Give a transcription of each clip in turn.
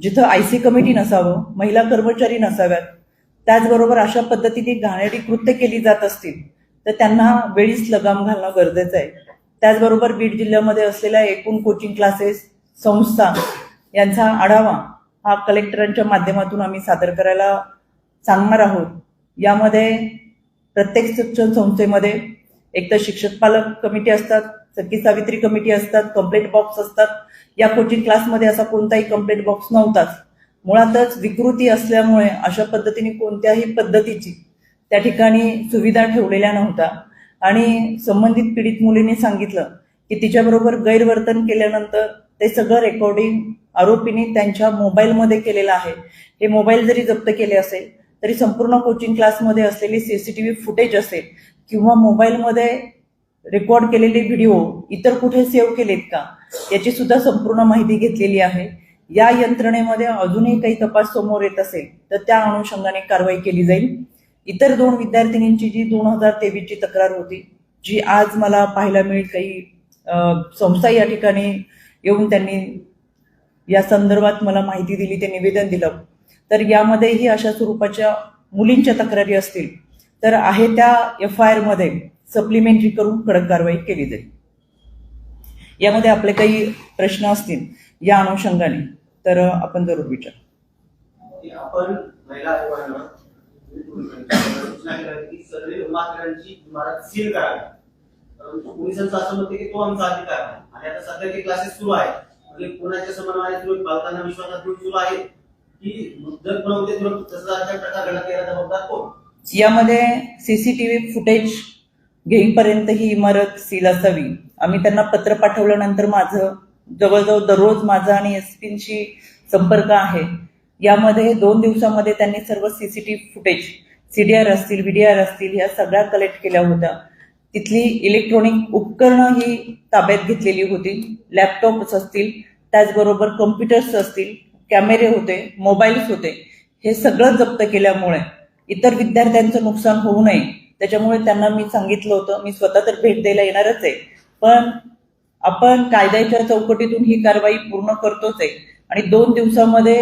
जिथं IC committee नसावं महिला कर्मचारी नसाव्यात त्याचबरोबर अशा पद्धतीने घाणेरडी कृत्य केली जात असतील तर त्यांना वेळीच लगाम घालणं गरजेचं आहे. त्याचबरोबर बीड जिल्ह्यामध्ये असलेल्या एकूण कोचिंग क्लासेस संस्था यांचा आढावा हा कलेक्टरांच्या माध्यमातून आम्ही सादर करायला सांगणार आहोत. यामध्ये प्रत्येक शिक्षण संस्थेमध्ये एक तर शिक्षक पालक कमिटी असतात सखी सावित्री कमिटी असतात कंप्लेंट बॉक्स असतात या कोचिंग क्लासमध्ये असा कोणताही कंप्लेंट बॉक्स नव्हताच. मुळातच विकृती असल्यामुळे अशा पद्धतीने कोणत्याही पद्धतीची त्या ठिकाणी सुविधा ठेवलेल्या नव्हत्या. आणि संबंधित पीडित मुलीने सांगितलं की तिच्याबरोबर गैरवर्तन केल्यानंतर ते सगळं रेकॉर्डिंग आरोपीने त्यांच्या मोबाईलमध्ये केलेलं आहे. हे मोबाईल जरी जप्त केले असेल तरी संपूर्ण कोचिंग क्लासमध्ये असलेली सीसीटीव्ही फुटेज असेल किंवा मोबाईलमध्ये रेकॉर्ड केलेले व्हिडिओ इतर कुठे सेव्ह केलेत का? याची सुद्धा संपूर्ण माहिती घेतलेली आहे. या यंत्रणेमध्ये अजूनही काही तपास समोर येत असेल तर त्या अनुषंगाने कारवाई केली जाईल. इतर दोन विद्यार्थिनींची जी दोन हजार तेवीसची तक्रार होती जी आज मला पाहायला मिळेल काही संस्था या ठिकाणी येऊन त्यांनी या संदर्भात मला माहिती दिली ते निवेदन दिलं. तर यामध्येही अशा स्वरूपाच्या मुलींच्या तक्रारी असतील. तर आहे त्या एफ आय आरमध्ये सप्लिमेंटरी करून कडक कारवाई केली जाईल. यामध्ये आपले काही प्रश्न असतील या अनुषंगाने तर आपण जरूर विचार. आपण महिला आयोगानं सूचना केल्या की सगळे माथेरानची इमारत सील करावी. परंतु पोलिसांचं असं की तो आमचा अधिकार आहे आणि आता सध्या ते क्लासेस सुरू आहेत म्हणजे कोणाच्या समन्वयाने पालकांना विश्वासात घेऊन सुरू आहे की तसं प्रकार जबाबदार कोण? यामध्ये सीसीटीव्ही फुटेज घेईपर्यंत ही इमारत सील असावी. आम्ही त्यांना पत्र पाठवल्यानंतर माझं जवळजवळ दररोज माझा आणि एस पींशी संपर्क आहे. यामध्ये दोन दिवसामध्ये त्यांनी सर्व C C T V footage C D R असतील व्हीडीआर असतील ह्या सगळ्या कलेक्ट केल्या होत्या. तिथली इलेक्ट्रॉनिक उपकरणं ही ताब्यात घेतलेली होती. लॅपटॉप्स असतील त्याचबरोबर कम्प्युटर्स असतील कॅमेरे होते मोबाईल्स होते. हे सगळं जप्त केल्यामुळे इतर विद्यार्थ्यांचं नुकसान होऊ नये. त्याच्यामुळे त्यांना मी सांगितलं होतं मी स्वतः तर भेट द्यायला येणारच आहे. पण आपण कायद्याच्या चौकटीतून ही कारवाई पूर्ण करतोच आहे. आणि दोन दिवसामध्ये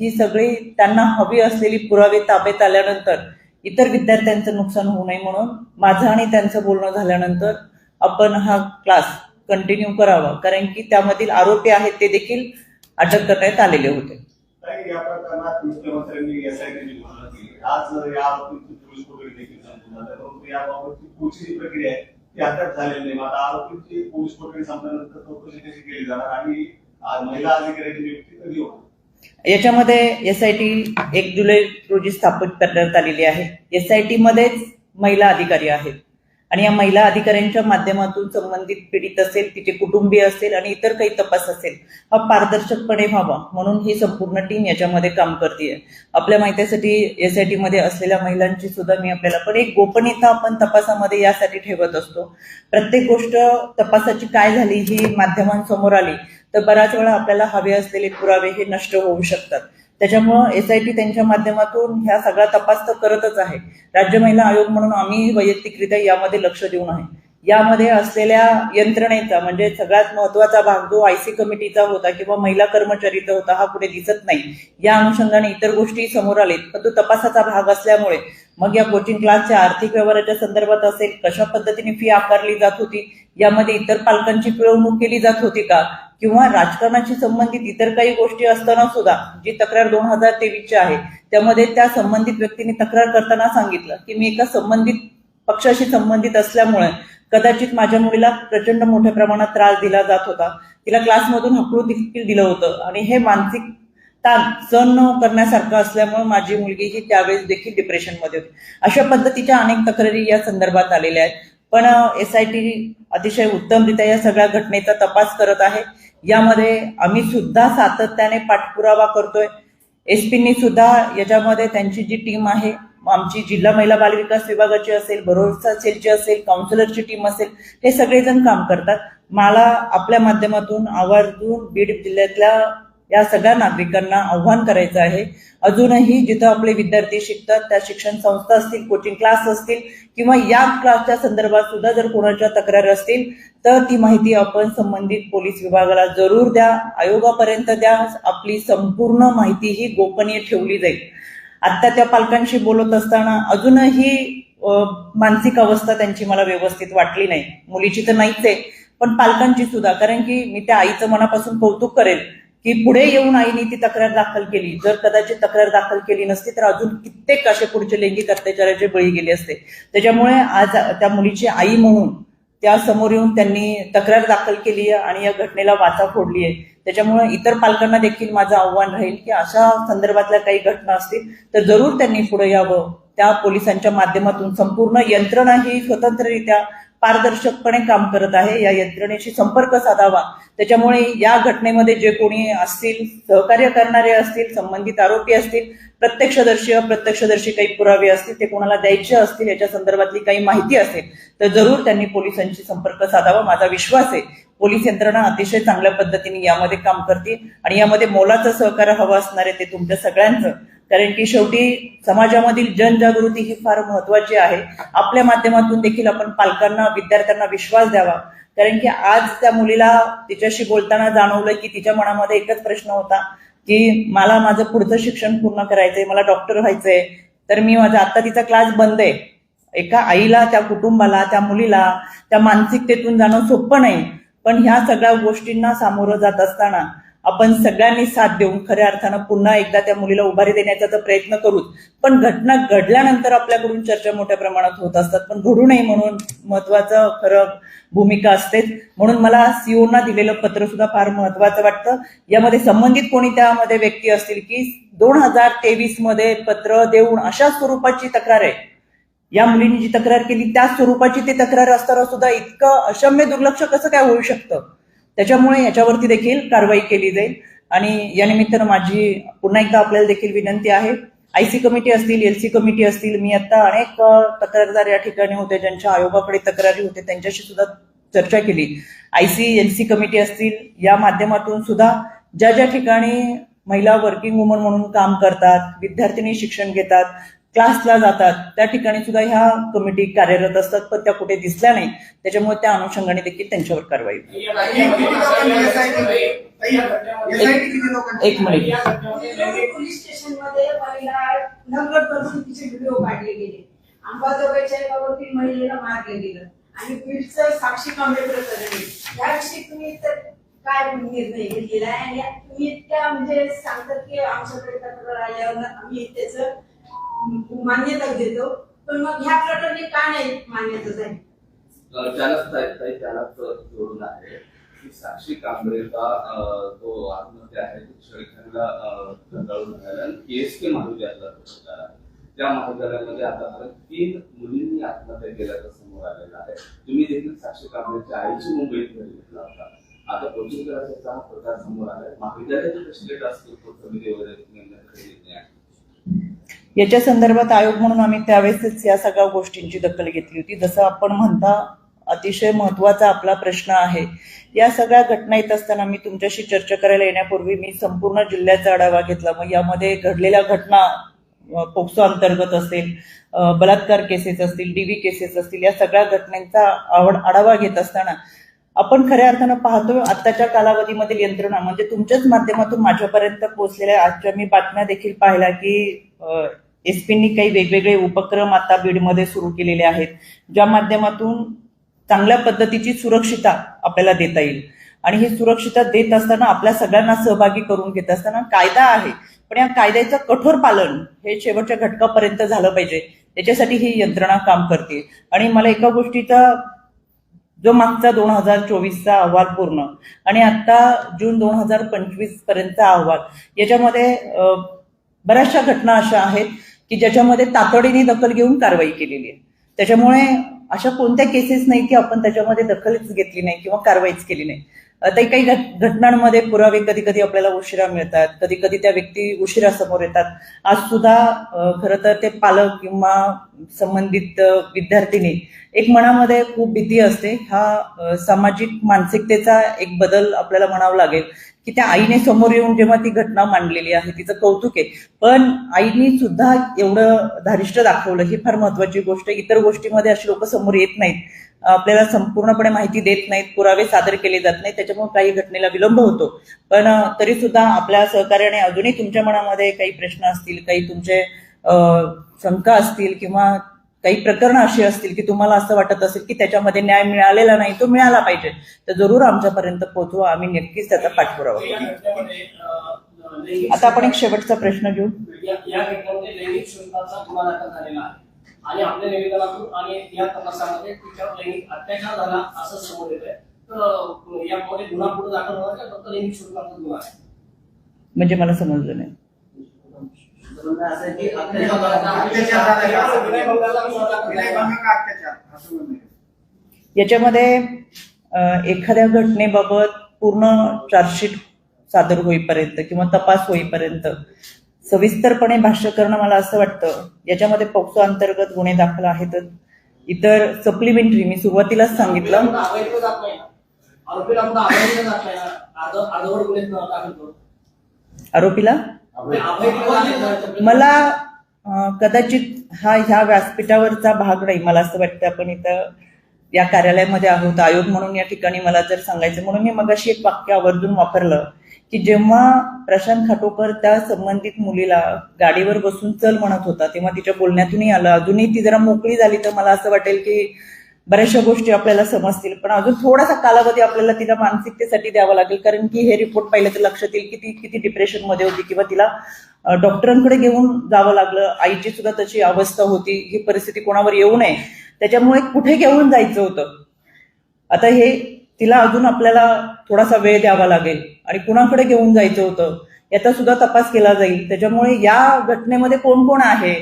ही सगळी त्यांना हवी असलेली पुरावे ताब्यात आल्यानंतर इतर विद्यार्थ्यांचं नुकसान होऊ नये म्हणून माझं आणि त्यांचं बोलणं झाल्यानंतर आपण हा क्लास कंटिन्यू करावा. कारण की त्यामधील आरोपी आहेत ते देखील अटक करण्यात आलेले होते. या प्रकरणात मुख्यमंत्र्यांनी आज या पुढची प्रक्रिया आहे. ती अद्याप झालेली नाही. आता आरोपींची पोलीस कोठडी संपल्यानंतर चौकशी कशी केली जाणार? आणि आज महिला अधिकाऱ्याची नियुक्ती कधी होणार? याच्यामध्ये एस आय टी एक जुलै रोजी स्थापित करण्यात आलेली आहे. एस आय टी मध्येच महिला अधिकारी आहेत. आणि या महिला अधिकाऱ्यांच्या माध्यमातून संबंधित पीडित असेल तिचे कुटुंबीय असेल आणि इतर काही तपास असेल हा पारदर्शकपणे व्हावा. म्हणून ही संपूर्ण टीम याच्यामध्ये काम करते आपल्या माहितीसाठी एस आय टी मध्ये असलेल्या महिलांची सुद्धा मी आपल्याला पण एक गोपनीयता आपण तपासामध्ये यासाठी ठेवत असतो. प्रत्येक गोष्ट तपासाची काय झाली ही माध्यमांसमोर आली तर बऱ्याच वेळा आपल्याला हवे असलेले पुरावे हे नष्ट होऊ शकतात. त्याच्यामुळं एस आय टी त्यांच्या माध्यमातून ह्या सगळा तपास तर करतच आहे. राज्य महिला आयोग म्हणून आम्ही वैयक्तिकरित्या यामध्ये लक्ष देऊन आहे. यामध्ये असलेल्या यंत्रणेचा म्हणजे सगळ्यात महत्त्वाचा भाग जो आयसी कमिटीचा होता किंवा महिला कर्मचारीचा होता हा पुढे दिसत नाही. या अनुषंगाने इतर गोष्टी समोर आलेत पण तो तपासाचा भाग असल्यामुळे मग या कोचिंग क्लासच्या आर्थिक व्यवहाराच्या संदर्भात असेल कशा पद्धतीने फी आकारली जात होती यामध्ये इतर पालकांची पिळवणूक केली जात होती का किंवा राजकारणाशी संबंधित इतर काही गोष्टी असताना सुद्धा जी तक्रार दोन हजार तेवीसची आहे त्यामध्ये त्या संबंधित व्यक्तीने तक्रार करताना सांगितलं की मी एका संबंधित पक्षाशी संबंधित असल्यामुळे कदाचित माझ्या मुलीला प्रचंड मोठ्या प्रमाणात त्रास दिला जात होता. तिला क्लासमधून हकलून देखील दिलं होतं आणि हे मानसिक ताण सहन न करण्यासारखं असल्यामुळे माझी मुलगी ही त्यावेळेस देखील डिप्रेशनमध्ये होती. अशा पद्धतीच्या अनेक तक्रारी या संदर्भात आलेल्या आहेत. पण एस आय टी अतिशय उत्तमरित्या या सगळ्या घटनेचा तपास करत आहे. यामध्ये आम्ही सुद्धा सातत्याने पाठपुरावा करतोय. एस पींनी सुद्धा याच्यामध्ये त्यांची जी टीम आहे आमची जिल्हा महिला बालविकास विभागाची असेल भरोसा सेलची असेल काउन्सिलरची टीम असेल हे सगळेजण काम करतात. मला आपल्या माध्यमातून आवर्जून बीड जिल्ह्यातल्या या सगळ्या नागरिकांना आव्हान करायचं आहे. अजूनही जिथं आपले विद्यार्थी शिकतात त्या शिक्षण संस्था असतील कोचिंग क्लास असतील किंवा या क्लासच्या संदर्भात सुद्धा जर कोणाच्या तक्रारी असतील तर ती माहिती आपण संबंधित पोलीस विभागाला जरूर द्या. आयोगापर्यंत द्या. आपली संपूर्ण माहिती ही गोपनीय ठेवली जाईल. आता त्या पालकांशी बोलत असताना अजूनही मानसिक अवस्था त्यांची मला व्यवस्थित वाटली नाही. मुलीची तर नाहीच आहे पण पालकांची सुद्धा. कारण की मी त्या आईचं मनापासून कौतुक करेल की पुढे येऊन आईने ती तक्रार दाखल केली. जर कदाचित तक्रार दाखल केली नसती तर अजून कित्येक असे पुढचे लैंगिक अत्याचाराचे बळी गेले असते. त्याच्यामुळे आज त्या मुलीची आई म्हणून त्या समोर येऊन त्यांनी तक्रार दाखल केली आहे आणि या घटनेला वाचा फोडली आहे. त्याच्यामुळे इतर पालकांना देखील माझं आव्हान राहील की अशा संदर्भातल्या काही घटना असतील तर जरूर त्यांनी पुढे यावं. त्या पोलिसांच्या माध्यमातून संपूर्ण यंत्रणा ही स्वतंत्ररित्या पारदर्शकपणे काम करत आहे या यंत्रणेशी संपर्क साधावा. त्याच्यामुळे या घटनेमध्ये जे कोणी असतील सहकार्य करणारे असतील संबंधित आरोपी असतील प्रत्यक्षदर्शी अप्रत्यक्षदर्शी काही पुरावे असतील ते कोणाला द्यायचे असतील याच्या संदर्भातली काही माहिती असेल तर जरूर त्यांनी पोलिसांशी संपर्क साधावा. माझा विश्वास आहे पोलीस यंत्रणा अतिशय चांगल्या पद्धतीने यामध्ये काम करतील आणि यामध्ये मोलाचं सहकार्य हवं असणार आहे ते तुमच्या सगळ्यांचं. कारण की शेवटी समाजामधील जनजागृती ही फार महत्वाची आहे. आपल्या माध्यमातून देखील आपण पालकांना विद्यार्थ्यांना विश्वास द्यावा. कारण की आज त्या मुलीला तिच्याशी बोलताना जाणवलं की तिच्या मनामध्ये एकच प्रश्न होता की मला माझं पुढचं शिक्षण पूर्ण करायचंय मला डॉक्टर व्हायचंय तर मी माझा आता तिचा क्लास बंद आहे. एका आईला त्या कुटुंबाला त्या मुलीला त्या मानसिकतेतून जाणं सोपं नाही. पण ह्या सगळ्या गोष्टींना सामोरं जात असताना आपण सगळ्यांनी साथ देऊन खऱ्या अर्थानं पुन्हा एकदा त्या मुलीला उभारी देण्याचा तर प्रयत्न करूच. पण घटना घडल्यानंतर आपल्याकडून चर्चा मोठ्या प्रमाणात होत असतात. पण घडू नये म्हणून महत्वाचं खरं भूमिका असतेच. म्हणून मला सीओना दिलेलं पत्र सुद्धा फार महत्वाचं वाटतं. यामध्ये संबंधित कोणी त्यामध्ये व्यक्ती असतील की दोन हजार तेवीसमध्ये पत्र देऊन अशा स्वरूपाची तक्रार आहे. या मुलीने जी तक्रार केली त्या स्वरूपाची ती तक्रार असताना सुद्धा इतकं अशम्य दुर्लक्ष कसं काय होऊ शकतं? त्याच्यामुळे याच्यावरती देखील कारवाई केली जाईल. आणि या निमित्तानं माझी पुन्हा एकदा आपल्याला देखील विनंती आहे. आयसी कमिटी असतील एलसी कमिटी असतील मी आता अनेक तक्रारदार या ठिकाणी होते ज्यांच्या आयोगाकडे तक्रारी होते त्यांच्याशी सुद्धा चर्चा केली. आयसी एलसी कमिटी असतील या माध्यमातून सुद्धा ज्या ज्या ठिकाणी महिला वर्किंग वुमन म्हणून काम करतात विद्यार्थिनी शिक्षण घेतात क्लासला जातात. त्या ठिकाणी सुद्धा ह्या कमिटी कार्यरत असतात पण त्या कुठे दिसल्या नाही. त्याच्यामुळे त्या अनुषंगाने देखील त्यांच्यावर कारवाई एक मिनिट. पोलीस नंबर व्हिडिओ काढले गेले. अंबाजोगाईच्या एका वकील महिलेला मारले गेलं. आणि बीडचं साक्षी कांबळे प्रकरण याविषयी तुम्ही तर काय निर्णय घेतलेला आहे? आणि तुम्ही इतक्या म्हणजे सांगतात की आमच्याकडे तक्रार आल्यावर आम्ही त्याचं मान्यता देतो. पण मग ह्या प्रकरणी का नाही मान्यता झाली? जोडून आहे. की साक्षी कांबरेचा जो तो आत्महत्या आहे तो छळखंडला कंटाळून के आणि केएसके महाविद्यालयाला पुरस्कार त्या महाविद्यालयामध्ये आतापर्यंत तीन मुलींनी आत्महत्या केल्याचं समोर आलेलं आहे. तुम्ही देखील साक्षी कांबरेच्या आईची मुंबईत घरी घेतला होता. आता कोचिंग करायचा हा प्रकार समोर आलाय. महाविद्यालयाचे कशी लेट असतील तो समिती वगैरे नेमण्याकडे नाही. याच्या संदर्भात आयोग म्हणून आम्ही त्यावेळेसच या सगळ्या गोष्टींची दखल घेतली होती. जसं आपण म्हणता अतिशय महत्त्वाचा आपला प्रश्न आहे. या सगळ्या घटना येत असताना मी तुमच्याशी चर्चा करायला येण्यापूर्वी मी संपूर्ण जिल्ह्याचा आढावा घेतला. मग यामध्ये घडलेल्या घटना पोक्सो अंतर्गत असेल बलात्कार केसेस असतील डीव्ही केसेस असतील या सगळ्या घटनांचा आवड आढावा घेत असताना आपण खऱ्या अर्थानं पाहतो आत्ताच्या कालावधीमधील यंत्रणा म्हणजे तुमच्याच माध्यमातून माझ्यापर्यंत पोहोचलेल्या आजच्या मी बातम्या देखील पाहिल्या की एसपींनी काही वेगवेगळे उपक्रम आता बीडमध्ये सुरू केलेले आहेत ज्या माध्यमातून चांगल्या पद्धतीची सुरक्षिता आपल्याला देता येईल. आणि ही सुरक्षिता देत असताना आपल्या सगळ्यांना सहभागी करून घेत असताना कायदा आहे पण या कायद्याचं कठोर पालन हे शेवटच्या घटकापर्यंत झालं पाहिजे त्याच्यासाठी ही यंत्रणा काम करते. आणि मला एका गोष्टीचा जो मागचा दोन हजार चोवीसचा अहवाल पूर्ण आणि आत्ता जून दोन हजार पंचवीस पर्यंतचा अहवाल याच्यामध्ये बऱ्याचशा घटना अशा आहेत की ज्याच्यामध्ये तातडीने दखल घेऊन कारवाई केलेली आहे. त्याच्यामुळे अशा कोणत्या केसेस नाही की आपण त्याच्यामध्ये दखलच घेतली नाही किंवा कारवाईच केली नाही. आता काही घटनांमध्ये पुरावे कधी कधी आपल्याला उशिरा मिळतात. कधी कधी त्या व्यक्ती उशिरा समोर येतात. आज सुद्धा खरं तर ते पालक किंवा संबंधित विद्यार्थिनी एक मनामध्ये खूप भीती असते. हा सामाजिक मानसिकतेचा एक बदल आपल्याला म्हणावा लागेल की त्या आईने समोर येऊन जेव्हा ती घटना मांडलेली आहे तिचं कौतुक आहे. पण आईनी सुद्धा एवढं धारिष्ट दाखवलं ही फार महत्वाची गोष्ट इतर गोष्टीमध्ये अशी लोक समोर येत नाहीत. आपल्याला संपूर्णपणे माहिती देत नाहीत पुरावे सादर केले जात नाहीत त्याच्यामुळे काही घटनेला विलंब होतो. पण तरी सुद्धा आपल्या सहकार्याने अजूनही तुमच्या मनामध्ये काही प्रश्न असतील काही तुमचे शंका असतील किंवा काही प्रकरणं अशी असतील की तुम्हाला असं वाटत असेल की त्याच्यामध्ये न्याय मिळालेला नाही तो मिळाला पाहिजे. तर जरूर आमच्यापर्यंत पोहोचवा. आम्ही नक्कीच त्याचा पाठपुरावा करू. आता आपण एक शेवटचा प्रश्न घेऊ. या या घटनेमध्ये लैंगिक शोषणाचा गुन्हा दाखल झालेला आहे. आणि आपल्या निवेदनातून आणि या तपासामध्ये तिच्यावर लैंगिक अत्याचार झाला असं समोर येत आहे तर अं, यामध्ये गुन्हा पुढे दाखल होणार का? फक्त लैंगिक शोषणाचा गुन्हा आहे. म्हणजे मला समजलं नाही म्हणणं असं आहे की अत्याचार याच्यामध्ये एखाद्या घटनेबाबत पूर्ण चार्जशीट सादर होईपर्यंत किंवा तपास होईपर्यंत सविस्तरपणे भाष्य करणं मला असं वाटतं. याच्यामध्ये पॉक्सो अंतर्गत गुन्हे दाखल आहेतच इतर सप्लिमेंटरी मी सुरुवातीलाच सांगितलं. आरोपीला? मला कदाचित हा ह्या व्यासपीठावरचा भाग नाही. मला असं वाटतं आपण इथं या कार्यालयामध्ये आहोत. आयोग म्हणून या ठिकाणी मला जर सांगायचं म्हणून मी मगाशी एक वाक्य आवर्जून वापरलं की जेव्हा प्रशांत खाटोकर त्या संबंधित मुलीला गाडीवर बसून चल म्हणत होता तेव्हा तिच्या बोलण्यातूनही आलं. अजूनही ती जरा मोकळी झाली तर मला असं वाटेल की बऱ्याचशा गोष्टी आपल्याला समजतील. पण अजून थोडासा कालावधी आपल्याला तिला मानसिकतेसाठी द्यावा लागेल. कारण की हे रिपोर्ट पाहिलं तर लक्षात येईल की ती किती डिप्रेशनमध्ये होती किंवा तिला डॉक्टरांकडे घेऊन जावं लागलं. आईची सुद्धा तशी अवस्था होती. ही परिस्थिती कोणावर येऊ नये. त्याच्यामुळे कुठे घेऊन जायचं होतं? आता हे तिला अजून आपल्याला थोडासा वेळ द्यावा लागेल. आणि कुणाकडे घेऊन जायचं होतं? याचा सुद्धा तपास केला जाईल. त्याच्यामुळे या घटनेमध्ये कोण कोण आहे?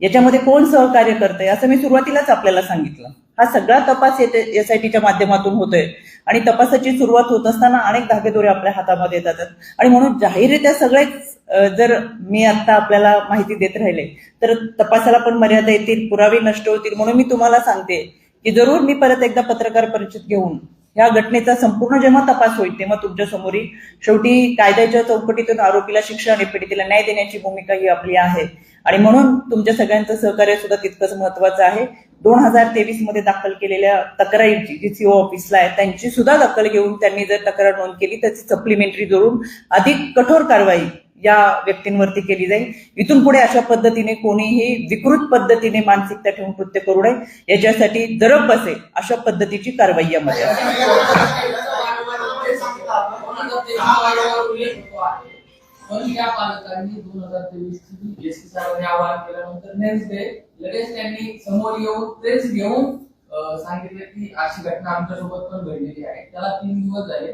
याच्यामध्ये कोण सहकार्य करतंय असं मी सुरुवातीलाच आपल्याला सांगितलं. हा सगळा तपास एस आय टीच्या माध्यमातून होतोय. आणि तपासाची सुरुवात होत असताना अनेक धागेदोरे आपल्या हातामध्ये येतात. आणि म्हणून जाहीररित्या सगळेच जर मी आता आपल्याला माहिती देत राहिले तर तपासाला पण मर्यादा येतील पुरावे नष्ट होतील म्हणून मी तुम्हाला सांगते की जरूर मी परत एकदा पत्रकार परिषद घेऊन या घटनेचा संपूर्ण जेव्हा तपास होईल तेव्हा तुमच्यासमोर शेवटी कायद्याच्या चौकटीतून आरोपीला शिक्षा आणि पीडितेला न्याय देण्याची भूमिका ही आपली आहे. आणि म्हणून तुमच्या सगळ्यांचं सहकार्य सुद्धा तितकंच महत्वाचं आहे. दोन हजार तेवीसमध्ये दाखल केलेल्या तक्रारीची जी सीओ ऑफिसला आहे त्यांची सुद्धा दखल घेऊन त्यांनी जर तक्रार नोंद केली त्याची सप्लिमेंटरी जोडून अधिक कठोर कारवाई या व्यक्तींवरती केली जाईल. इथून पुढे अशा पद्धतीने कोणीही विकृत पद्धतीने मानसिकता ठेवून कृत्य करू नये. याच्यासाठी जरब बसे अशा पद्धतीची कारवाई यामध्ये पण पालकांनी दोन हजार तेवीस ची साहेबांनी आवाहन केल्यानंतर नेक्स्ट डे लगेच त्यांनी समोर येऊन प्रेस घेऊन सांगितलं की अशी घटना आमच्यासोबत पण घडलेली आहे. त्याला तीन दिवस झाले.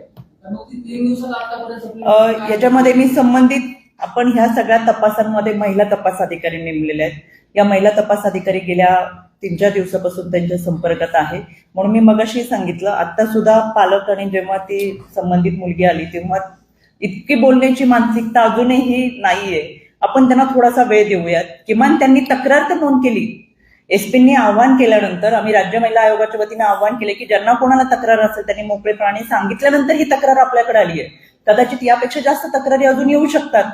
याच्यामध्ये मी संबंधित आपण ह्या सगळ्या तपासांमध्ये महिला तपास अधिकारी नेमलेले आहेत. या महिला तपास अधिकारी गेल्या तीन चार दिवसापासून त्यांच्या संपर्कात आहे. म्हणून मी मगाशी सांगितलं आता सुद्धा पालक आणि जेव्हा ती संबंधित मुलगी आली तेव्हा इतकी बोलण्याची मानसिकता अजूनही नाहीये. आपण त्यांना थोडासा वेळ देऊयात. किमान त्यांनी तक्रार तर नोंद केली. एसपींनी आव्हान केल्यानंतर आम्ही राज्य महिला आयोगाच्या वतीने आव्हान केले की ज्यांना कोणाला तक्रार असेल त्यांनी मोकळेपणाने सांगितल्यानंतर ही तक्रार आपल्याकडे आली आहे. कदाचित यापेक्षा जास्त तक्रारी अजून येऊ शकतात.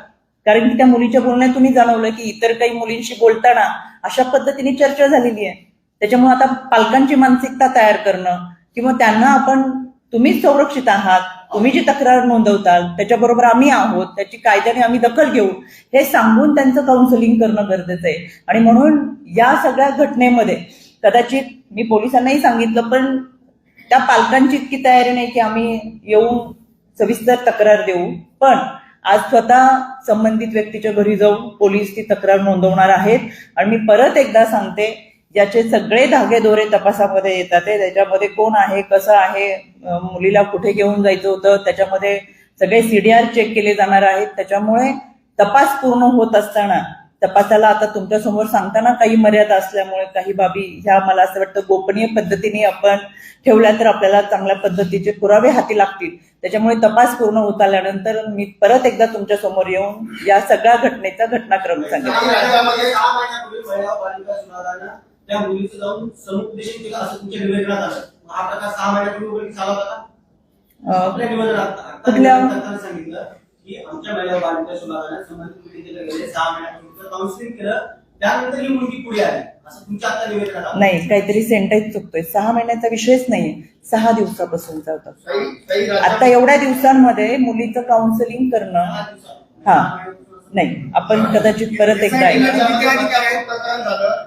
कारण की त्या मुलीच्या बोलण्यातूनही जाणवलं की इतर काही मुलींशी बोलताना अशा पद्धतीने चर्चा झालेली आहे. त्याच्यामुळे आता पालकांची मानसिकता तयार करणं किंवा त्यांना आपण तुम्हीच संरक्षित आहात तुम्ही जी तक्रार नोंदवताल त्याच्याबरोबर आम्ही आहोत त्याची कायद्याने आम्ही दखल घेऊ हे सांगून त्यांचं काउन्सिलिंग करणं गरजेचं आहे. आणि म्हणून या सगळ्या घटनेमध्ये कदाचित मी पोलिसांनाही सांगितलं पण त्या पालकांची इतकी तयारी नाही की आम्ही येऊन सविस्तर तक्रार देऊ. पण आज स्वतः संबंधित व्यक्तीच्या घरी जाऊन पोलीस ती तक्रार नोंदवणार आहेत. आणि मी परत एकदा सांगते ज्याचे सगळे धागे दोरे तपासामध्ये येतात त्याच्यामध्ये कोण आहे कसं आहे मुलीला कुठे घेऊन जायचं होतं त्याच्यामध्ये सगळे सीडीआर चेक केले जाणार आहेत. त्याच्यामुळे तपास पूर्ण होत असताना तपासाला आता तुमच्यासमोर सांगताना काही मर्यादा असल्यामुळे काही बाबी ह्या मला असं वाटतं गोपनीय पद्धतीने आपण ठेवल्या तर आपल्याला चांगल्या पद्धतीचे पुरावे हाती लागतील. त्याच्यामुळे तपास पूर्ण होत आल्यानंतर मी परत एकदा तुमच्यासमोर येऊन या सगळ्या घटनेचा घटनाक्रम सांगेल त्या मुलीचं जाऊन समुपदेशन केलं असं तुमच्या निवेदनात आलं. हा प्रकार सहा महिन्यापूर्वी आला होता का? आपल्या निवेदनात? आता सांगितलं की आमच्या महिला बालिका सुधारण्यास संबंधित मिटिंगला गेले सहा महिन्यापूर्वी काउन्सिलिंग केलं. त्यानंतर ही मुलगी पुढे आली. असं तुमच्या आता निवेदनात आलं. नाही काहीतरी सेंटेन्स चुकतोय. सहा महिन्याचा विषयच नाहीये. सहा दिवसापासूनचा होता. काही काही आता एवढ्या दिवसांमध्ये मुलीचं काउन्सिलिंग करणं. हा. नाही आपण कदाचित परत एकदा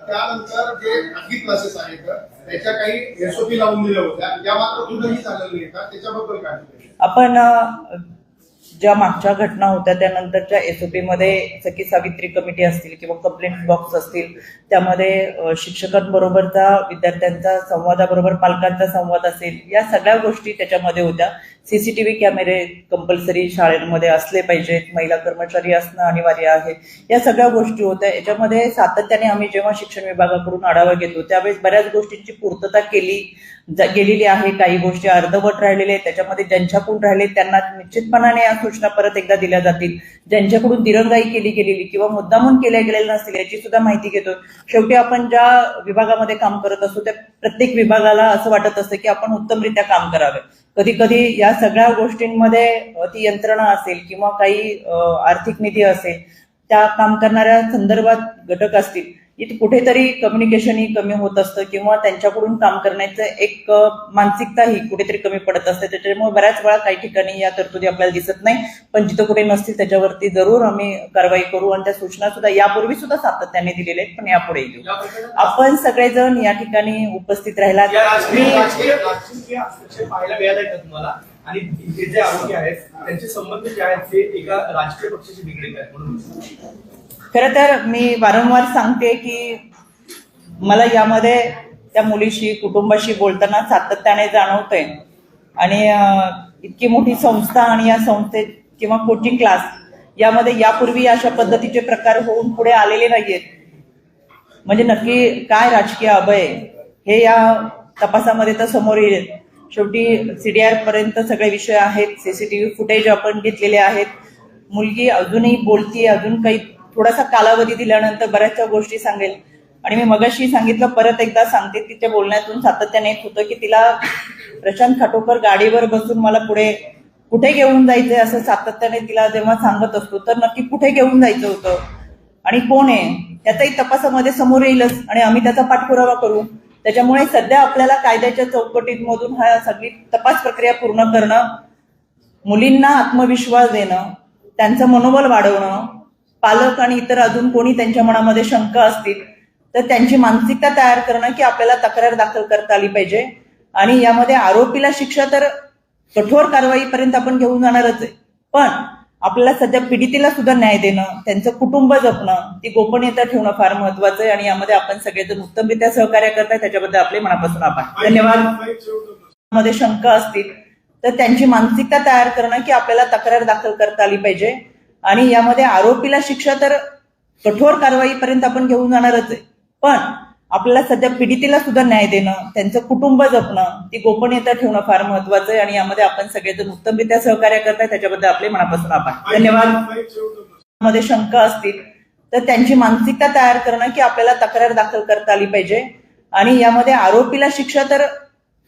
त्यानंतर जे खाजगी क्लासेस आहेत त्याच्या काही एसओपी लावून दिल्या होत्या ज्या मात्र कुठंही नाही का त्याच्याबद्दल काय आपण ज्या मागच्या घटना होत्या त्यानंतरच्या एसओपी मध्ये सखी सावित्री कमिटी असतील किंवा कंप्लेंट बॉक्स असतील त्यामध्ये शिक्षकांबरोबरचा विद्यार्थ्यांचा संवादाबरोबर पालकांचा संवाद असेल या सगळ्या गोष्टी त्याच्यामध्ये होत्या. सीसीटीव्ही कॅमेरे कंपल्सरी शाळेमध्ये असले पाहिजेत महिला कर्मचारी असणं अनिवार्य आहे. या सगळ्या गोष्टी होत्या. याच्यामध्ये सातत्याने आम्ही जेव्हा शिक्षण विभागाकडून आढावा घेतो त्यावेळेस बऱ्याच गोष्टींची पूर्तता केली. गेलेली आहे काही गोष्टी अर्धवट राहिलेल्या आहेत त्याच्यामध्ये ज्यांच्याकडून राहिले त्यांना निश्चितपणाने या सूचना परत एकदा दिल्या जातील. ज्यांच्याकडून दिरंगाई केली गेलेली किंवा मुद्दामून केल्या गेलेल्या नसतील याची सुद्धा माहिती घेतो शेवटी आपण ज्या विभागामध्ये काम करत असतो त्या प्रत्येक विभागाला असं वाटत असतं की आपण उत्तमरित्या काम करावे. कधी कधी या सगळ्या गोष्टींमध्ये ती यंत्रणा असेल किंवा काही आर्थिक निधी असेल त्या काम करणाऱ्या संदर्भात घटक असतील. इथे कुठेतरी कम्युनिकेशन ही कमी होत असतं किंवा त्यांच्याकडून काम करण्याचं एक मानसिकता ही कुठेतरी कमी पडत असते. त्याच्यामुळे बऱ्याच वेळा काही ठिकाणी या तरतुदी आपल्याला दिसत नाही. पण जिथं कुठे नसतील त्याच्यावरती जरूर आम्ही कारवाई करू आणि त्या सूचना सुद्धा यापूर्वी सुद्धा सातत्याने दिलेल्या आहेत पण यापुढे देऊ. आपण सगळेजण या ठिकाणी उपस्थित राहिला आणि जे आरोग्य आहेत त्यांचे संबंध जे आहेत ते एका राजकीय पक्षाशी निगडीत आहेत म्हणून. खरं तर मी वारंवार सांगते की मला यामध्ये त्या मुलीशी कुटुंबाशी बोलताना सातत्याने जाणवतंय. आणि इतकी मोठी संस्था आणि या संस्थेत किंवा कोचिंग क्लास यामध्ये यापूर्वी अशा पद्धतीचे प्रकार होऊन पुढे आलेले नाहीयेत. म्हणजे नक्की काय राजकीय अभय हे या तपासामध्ये तर समोर येईल. शेवटी सीडीआर पर्यंत सगळे विषय आहेत सीसीटीव्ही फुटेज आपण घेतलेले आहेत. मुलगी अजूनही बोलतीये अजून काही थोडासा कालावधी दिल्यानंतर बऱ्याचशा गोष्टी सांगेल. आणि मी मगाशी सांगितलं परत एकदा सांगते तिच्या बोलण्यातून सातत्याने येत होतं की तिला प्रशांत खाटोकर गाडीवर बसून मला पुढे कुठे घेऊन जायचंय असं सातत्याने तिला जेव्हा सांगत असतो तर नक्की कुठे घेऊन जायचं होतं? आणि कोण आहे? त्याचाही तपासामध्ये समोर येईलच. आणि आम्ही त्याचा पाठपुरावा करू. त्याच्यामुळे सध्या आपल्याला कायद्याच्या चौकटीमधून हा सगळी तपास प्रक्रिया पूर्ण करणं मुलींना आत्मविश्वास देणं त्यांचं मनोबल वाढवणं पालक आणि इतर अजून कोणी त्यांच्या मनामध्ये शंका असतील तर त्यांची मानसिकता तयार करणं की आपल्याला तक्रार दाखल करता आली पाहिजे. आणि यामध्ये आरोपीला शिक्षा तर कठोर कारवाईपर्यंत आपण घेऊन जाणारच आहे. पण आपल्याला सध्या पीडितेला सुद्धा न्याय देणं त्यांचं कुटुंब जपणं ती गोपनीयता ठेवणं फार महत्वाचं आहे. आणि यामध्ये आपण सगळेजण उत्तमरित्या सहकार्य करताय त्याच्याबद्दल आपले मनापासून आभार. धन्यवाद. मध्ये शंका असतील तर त्यांची मानसिकता तयार करणं की आपल्याला तक्रार दाखल करता आली पाहिजे. आणि यामध्ये आरोपीला शिक्षा तर कठोर कारवाईपर्यंत आपण घेऊन जाणारच आहे. पण आपल्याला सध्या पीडितेला सुद्धा न्याय देणं त्यांचं कुटुंब जपणं ती गोपनीयता ठेवणं फार महत्वाचं आहे आणि यामध्ये आपण सगळेजण उत्तमरित्या सहकार्य करताय त्याच्याबद्दल आपले मनापासून आभार. धन्यवाद. मध्ये शंका असतील तर त्यांची मानसिकता तयार करणं की आपल्याला तक्रार दाखल करता आली पाहिजे. आणि यामध्ये आरोपीला शिक्षा तर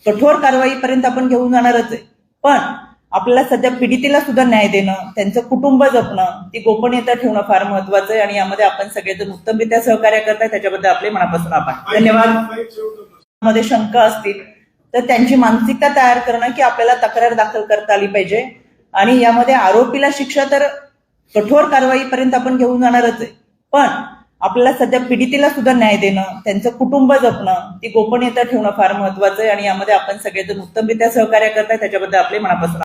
कठोर कारवाईपर्यंत आपण घेऊन जाणारच आहे. पण आपल्याला सध्या पीडितेला सुद्धा न्याय देणं त्यांचं कुटुंब जपणं ती गोपनीयता ठेवणं फार महत्वाचं आहे आणि यामध्ये आपण सगळेजण उत्तमरित्या सहकार्य करताय त्याच्याबद्दल आपले मनापासून आभार. धन्यवाद. मध्ये शंका असतील तर त्यांची मानसिकता तयार करणं की आपल्याला तक्रार दाखल करता आली पाहिजे. आणि यामध्ये आरोपीला शिक्षा तर कठोर कारवाईपर्यंत आपण घेऊन जाणारच आहे. पण आपल्याला सध्या पीडितेला सुद्धा न्याय देणं त्यांचं कुटुंब जपणं ती गोपनीयता ठेवणं फार महत्वाचं आहे आणि यामध्ये आपण सगळेजण उत्तमरित्या सहकार्य करताय त्याच्याबद्दल आपले मनापासून